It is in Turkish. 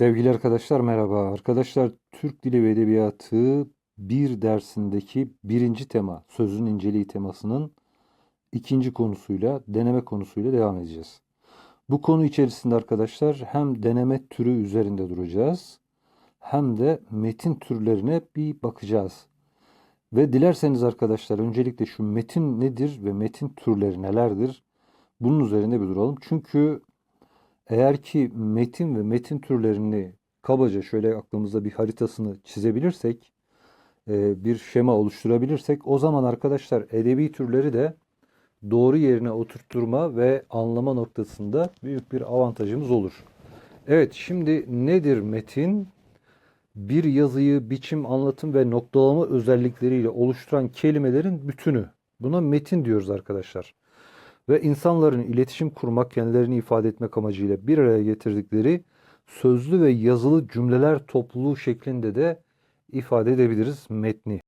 Sevgili arkadaşlar merhaba. Arkadaşlar Türk Dili ve Edebiyatı bir dersindeki birinci tema, sözün inceliği temasının ikinci konusuyla, deneme konusuyla devam edeceğiz. Bu konu içerisinde arkadaşlar hem deneme türü üzerinde duracağız hem de metin türlerine bir bakacağız. Ve dilerseniz arkadaşlar öncelikle şu metin nedir ve metin türleri nelerdir? Bunun üzerinde bir duralım. Çünkü eğer ki metin ve metin türlerini kabaca şöyle aklımızda bir haritasını çizebilirsek, e, bir şema oluşturabilirsek o zaman arkadaşlar edebi türleri de doğru yerine oturtturma ve anlama noktasında büyük bir avantajımız olur. Evet, şimdi nedir metin? Bir yazıyı biçim, anlatım ve noktalama özellikleriyle oluşturan kelimelerin bütünü. Buna metin diyoruz arkadaşlar ve insanların iletişim kurmak, kendilerini ifade etmek amacıyla bir araya getirdikleri sözlü ve yazılı cümleler topluluğu şeklinde de ifade edebiliriz metni.